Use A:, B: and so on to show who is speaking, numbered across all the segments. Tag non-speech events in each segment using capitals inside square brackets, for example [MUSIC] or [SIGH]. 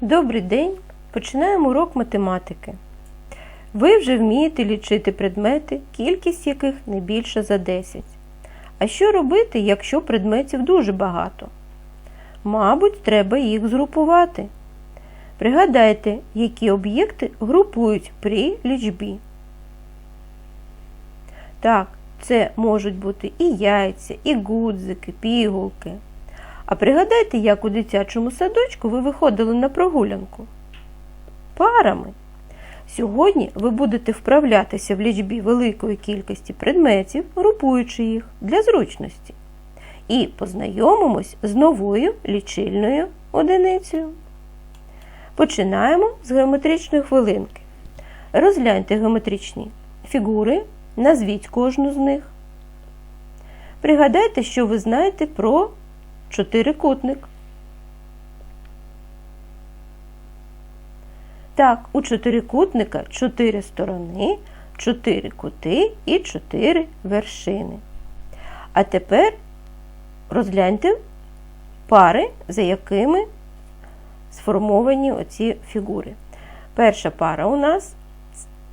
A: Добрий день! Починаємо урок математики. Ви вже вмієте лічити предмети, кількість яких не більше за 10. А що робити, якщо предметів дуже багато? Мабуть, треба їх згрупувати. Пригадайте, які об'єкти групують при лічбі. Так, це можуть бути і яйця, і гудзики, пігулки. А пригадайте, як у дитячому садочку ви виходили на прогулянку? Парами. Сьогодні ви будете вправлятися в лічбі великої кількості предметів, групуючи їх для зручності. І познайомимось з новою лічильною одиницею. Починаємо з геометричної хвилинки. Розгляньте геометричні фігури, назвіть кожну з них. Пригадайте, що ви знаєте про чотирикутник. Так, у чотирикутника чотири сторони, чотири кути і чотири вершини. А тепер розгляньте пари, за якими сформовані оці фігури. Перша пара у нас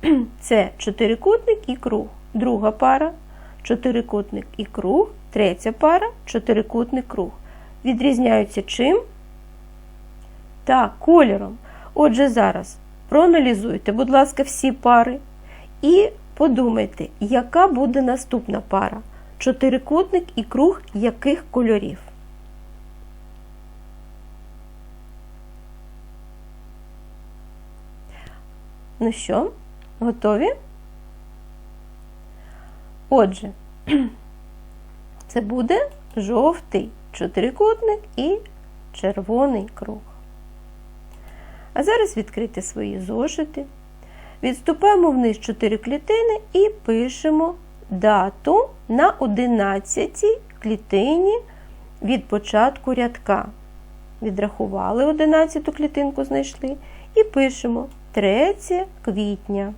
A: [CLEARS THROAT] це чотирикутник і круг. Друга пара чотирикутник і круг. Третя пара чотирикутник круг. Відрізняються чим? Так, кольором. Отже, зараз проаналізуйте, будь ласка, всі пари і подумайте, яка буде наступна пара. Чотирикутник і круг яких кольорів? Ну що, готові? Отже, [CLEARS THROAT] це буде жовтий чотирикутник і червоний круг. А зараз відкрити свої зошити. Відступаємо вниз 4 клітини і пишемо дату на 11 клітині від початку рядка. Відрахували 11 клітинку, знайшли і пишемо 3 квітня.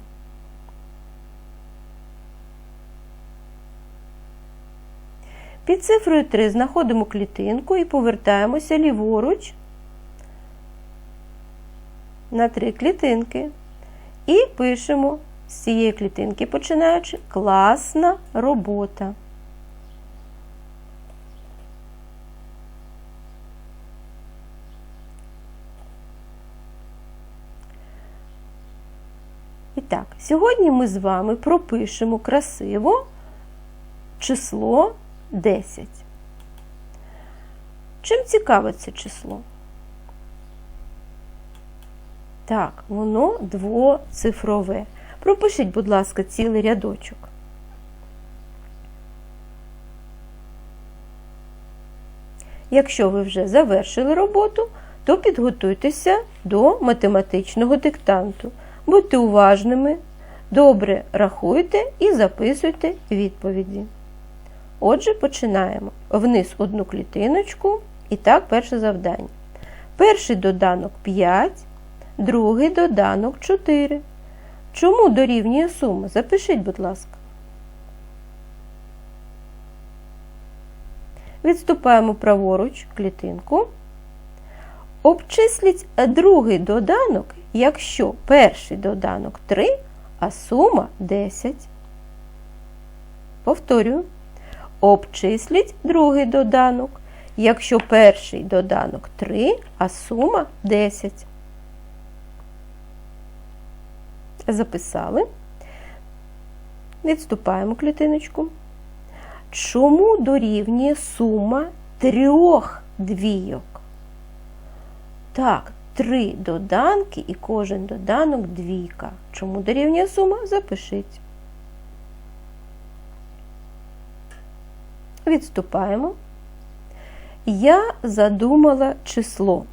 A: Під цифрою 3 знаходимо клітинку і повертаємося ліворуч на три клітинки. І пишемо з цієї клітинки, починаючи класна робота. І так, сьогодні ми з вами пропишемо красиво число 10. Чим цікаве це число? Так, воно двоцифрове. Пропишіть, будь ласка, цілий рядочок. Якщо ви вже завершили роботу, то підготуйтеся до математичного диктанту. Будьте уважними, добре рахуйте і записуйте відповіді. Отже, починаємо. Вниз одну клітиночку. І так, перше завдання. Перший доданок 5, другий доданок 4. Чому дорівнює сума? Запишіть, будь ласка. Відступаємо праворуч клітинку. Обчисліть другий доданок, якщо перший доданок 3, а сума 10. Повторюю. Обчисліть другий доданок, якщо перший доданок 3, а сума 10. Записали. Відступаємо клітиночку. Чому дорівнює сума трьох двійок? Так, три доданки і кожен доданок двійка. Чому дорівнює сума? Запишіть. Відступаємо. Я задумала число.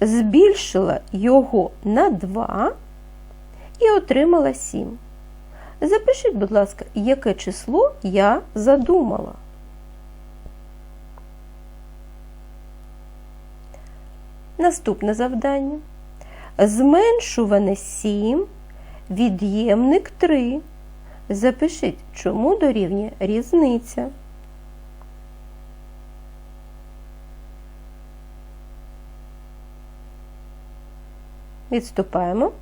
A: Збільшила його на 2 і отримала 7. Запишіть, будь ласка, яке число я задумала. Наступне завдання. Зменшуване 7, від'ємник 3. Запишіть, чому дорівнює різниця. Відступаємо.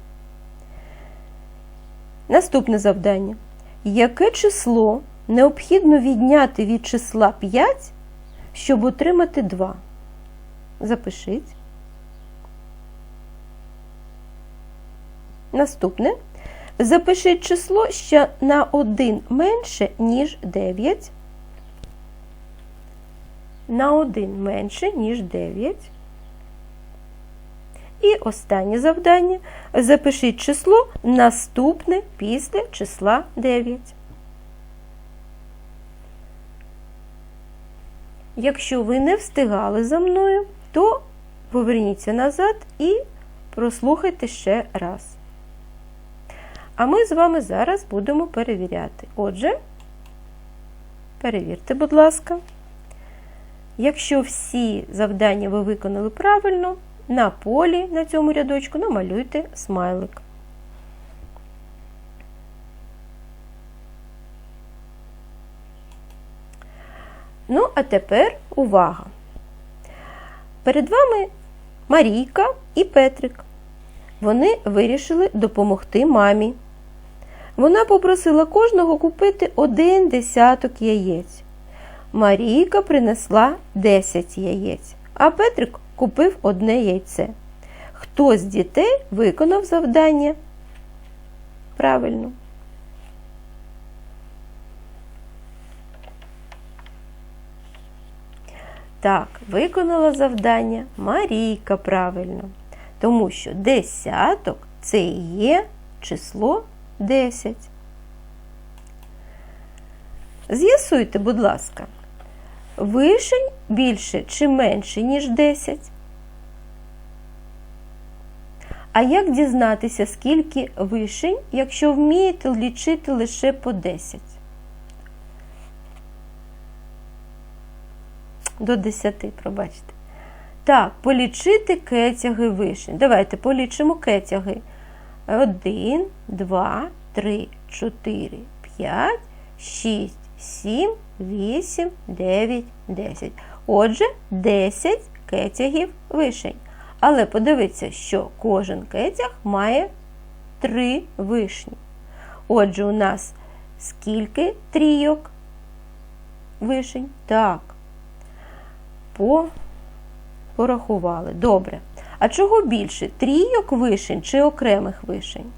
A: Наступне завдання. Яке число необхідно відняти від числа 5, щоб отримати 2? Запишіть. Наступне. Запишіть число, що на 1 менше, ніж 9. На 1 менше, ніж 9. І останнє завдання. Запишіть число наступне після числа 9. Якщо ви не встигали за мною, то поверніться назад і прослухайте ще раз. А ми з вами зараз будемо перевіряти. Отже, перевірте, будь ласка. Якщо всі завдання ви виконали правильно, на полі на цьому рядочку намалюйте смайлик. Ну, а тепер увага! Перед вами Марійка і Петрик. Вони вирішили допомогти мамі. Вона попросила кожного купити один десяток яєць. Марійка принесла 10 яєць, а Петрик купив одне яйце. Хто з дітей виконав завдання? Правильно. Так, виконала завдання Марійка правильно. Тому що десяток це є число 10. З'ясуйте, будь ласка, вишень більше чи менше, ніж 10? А як дізнатися, скільки вишень, якщо вмієте лічити лише по 10? До 10, пробачте. Так, полічити кетяги вишень. Давайте полічимо кетяги. 1, 2, 3, 4, 5, 6, 7, 8, 9, 10. Отже, 10 кетягів вишень. Але подивіться, що кожен кетяг має 3 вишні. Отже, у нас скільки трійок вишень? Так. По... Порахували. Добре. А чого більше? Трійок вишень чи окремих вишень?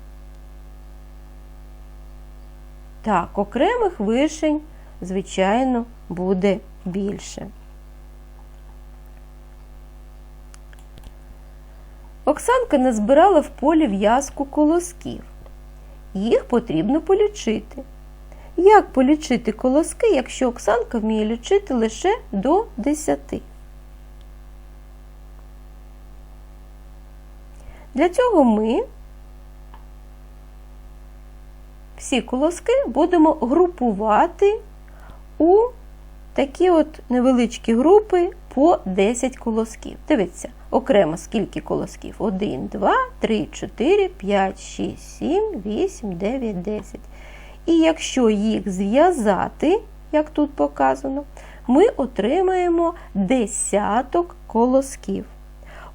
A: Так, окремих вишень, звичайно, буде більше. Оксанка назбирала в полі в'язку колосків. Їх потрібно полічити. Як полічити колоски, якщо Оксанка вміє лічити лише до 10? Для цього ми всі колоски будемо групувати у такі от невеличкі групи по 10 колосків. Дивіться, окремо скільки колосків? 1, 2, 3, 4, 5, 6, 7, 8, 9, 10. І якщо їх зв'язати, як тут показано, ми отримаємо десяток колосків.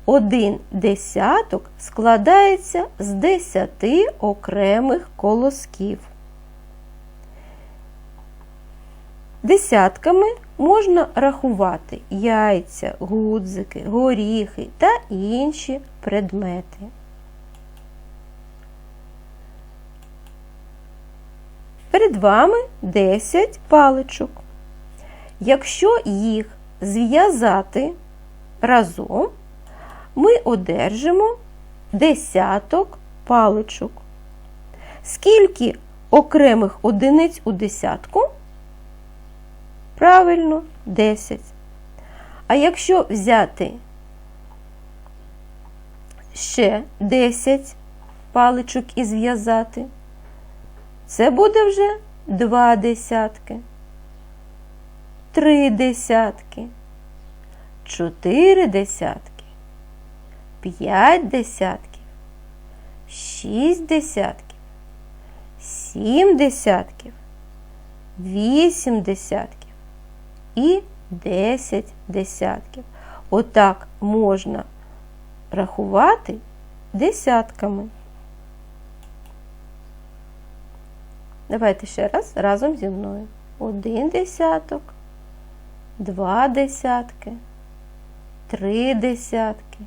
A: Один десяток складається з десяти окремих колосків. Десятками можна рахувати яйця, гудзики, горіхи та інші предмети. Перед вами 10 паличок. Якщо їх зв'язати разом, ми одержимо десяток паличок. Скільки окремих одиниць у десятку? Правильно, 10. А якщо взяти ще 10 паличок і зв'язати, це буде вже два десятки, три десятки, чотири десятки. 5 десятків, 6 десятків, 7 десятків, 8 десятків і 10 десятків. Отак можна рахувати десятками. Давайте ще раз разом зі мною. Один десяток, два десятки, три десятки,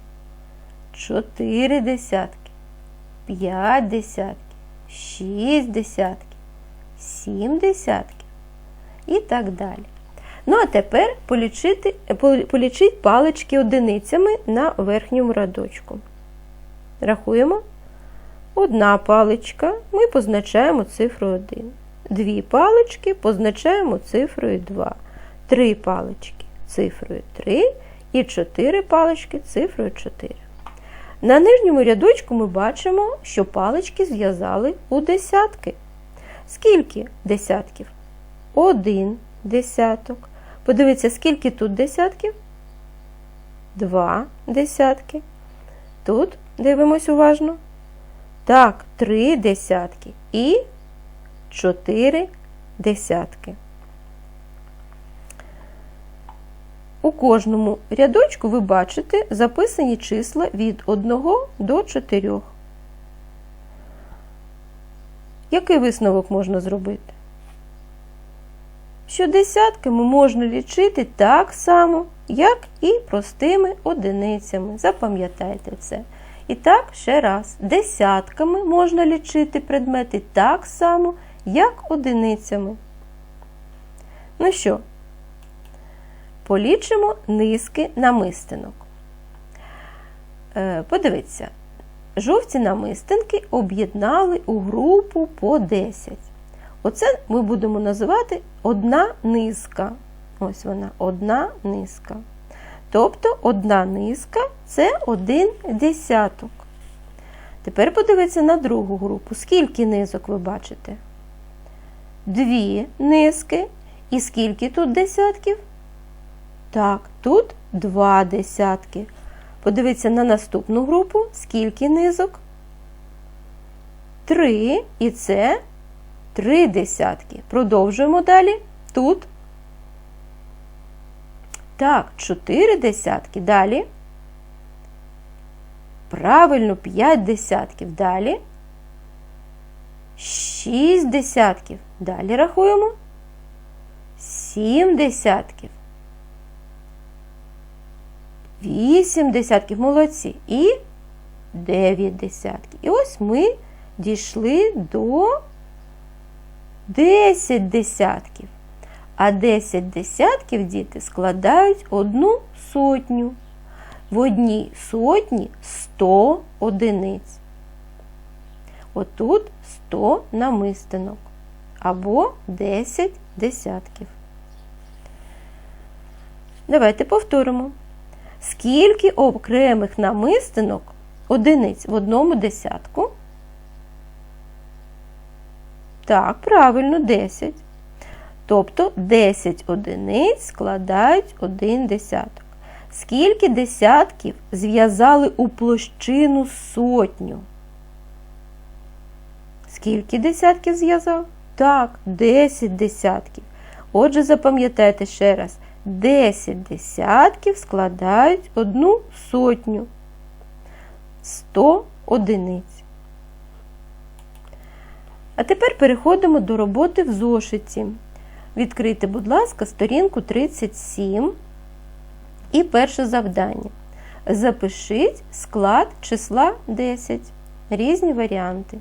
A: чотири десятки, п'ять десятків, шість десятків, сім десятків і так далі. Ну, а тепер полічити, полічіть палички одиницями на верхньому рядочку. Рахуємо. Одна паличка, ми позначаємо цифру 1. Дві палички позначаємо цифрою 2. Три палички цифрою 3 і чотири палички цифрою 4. На нижньому рядочку ми бачимо, що палички зв'язали у десятки. Скільки десятків? Один десяток. Подивіться, скільки тут десятків? Два десятки. Тут дивимось уважно. Так, три десятки і чотири десятки. У кожному рядочку ви бачите записані числа від 1 до 4. Який висновок можна зробити? Що десятками можна лічити так само, як і простими одиницями. Запам'ятайте це. І так, ще раз, десятками можна лічити предмети так само, як одиницями. Ну що, полічимо низки намистинок. Е, подивіться, жовті намистинки об'єднали у групу по 10. Оце ми будемо називати одна низка. Ось вона, одна низка. Тобто одна низка це один десяток. Тепер подивіться на другу групу. Скільки низок ви бачите? Дві низки. І скільки тут десятків? Так, тут два десятки. Подивіться на наступну групу, скільки низок? Три. І це три десятки. Продовжуємо далі. Тут так, 4 десятки. Далі. Правильно, 5 десятків. Далі. 6 десятків. Далі рахуємо. 7 десятків. 8 десятків. Молодці. І 9 десятків. І ось ми дійшли до 10 десятків. А 10 десятків діти складають одну сотню. В одній сотні 100 одиниць. Отут 100 намистинок або 10 десятків. Давайте повторимо. Скільки окремих намистинок одиниць в одному десятку? Так, правильно, 10. Тобто 10 одиниць складають один десяток. Скільки десятків зв'язали у площину сотню? Скільки десятків зв'язав? Так, 10 десятків. Отже, запам'ятайте ще раз, 10 десятків складають одну сотню. 100 одиниць. А тепер переходимо до роботи в зошиті. Відкрийте, будь ласка, сторінку 37 і перше завдання. Запишіть склад числа 10. Різні варіанти.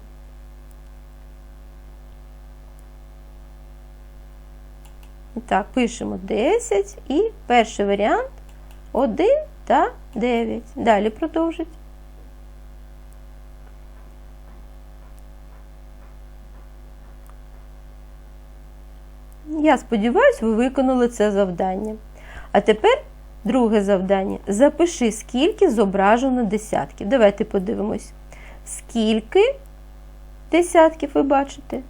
A: Так, пишемо 10 і перший варіант 1 та 9. Далі продовжить. Я сподіваюся, ви виконали це завдання. А тепер друге завдання. Запиши, скільки зображено десятків. Давайте подивимось. Скільки десятків ви бачите?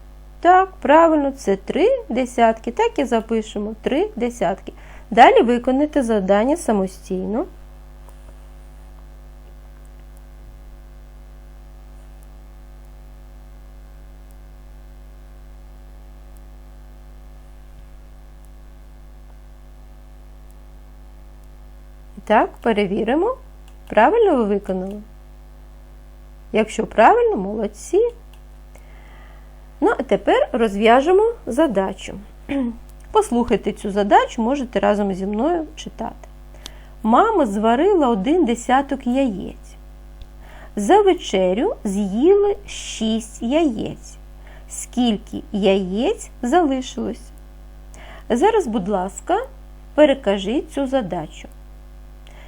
A: Так, правильно, це три десятки. Так і запишемо три десятки. Далі виконайте завдання самостійно. Так, перевіримо. Правильно ви виконали? Якщо правильно, молодці. Ну, а тепер розв'яжемо задачу. [CLEARS THROAT] Послухайте цю задачу, можете разом зі мною читати. Мама зварила один десяток яєць. За вечерю з'їли 6 яєць. Скільки яєць залишилось? Зараз, будь ласка, перекажіть цю задачу.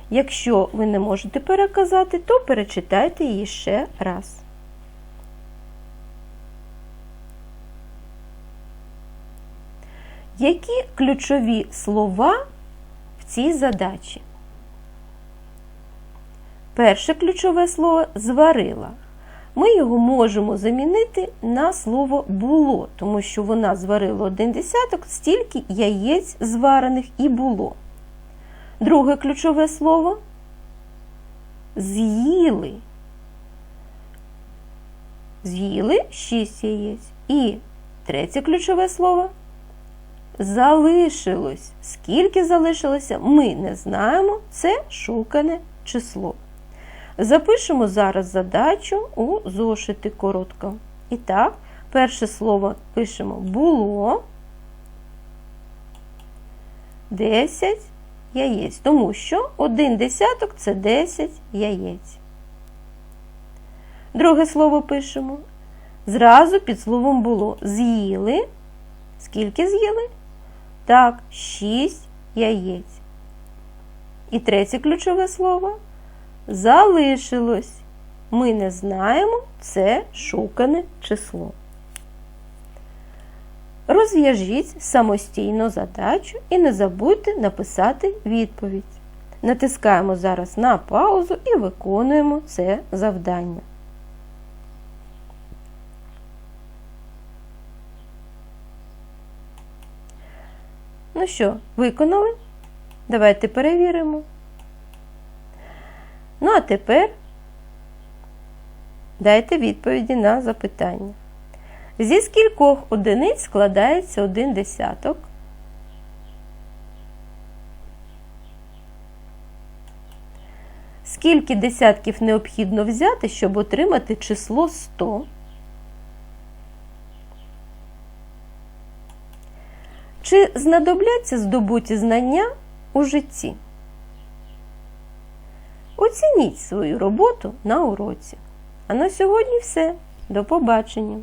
A: Якщо ви не можете переказати, то перечитайте її ще раз. Які ключові слова в цій задачі? Перше ключове слово зварила. Ми його можемо замінити на слово було, тому що вона зварила один десяток, стільки яєць зварених і було. Друге ключове слово з'їли. З'їли 6 яєць. І третє ключове слово залишилось. Скільки залишилося, ми не знаємо. Це шукане число. Запишемо зараз задачу у зошити коротко. І так, перше слово пишемо було 10 яєць, тому що один десяток це 10 яєць. Друге слово пишемо. Зразу під словом було з'їли. Скільки з'їли? Так, 6 яєць. І третє ключове слово залишилось. Ми не знаємо, це шукане число. Розв'яжіть самостійно задачу і не забудьте написати відповідь. Натискаємо зараз на паузу і виконуємо це завдання. Ну що, виконали? Давайте перевіримо. Ну, а тепер дайте відповіді на запитання. Зі скількох одиниць складається один десяток? Скільки десятків необхідно взяти, щоб отримати число 100? Чи знадобляться здобуті знання у житті? Оцініть свою роботу на уроці. А на сьогодні все. До побачення!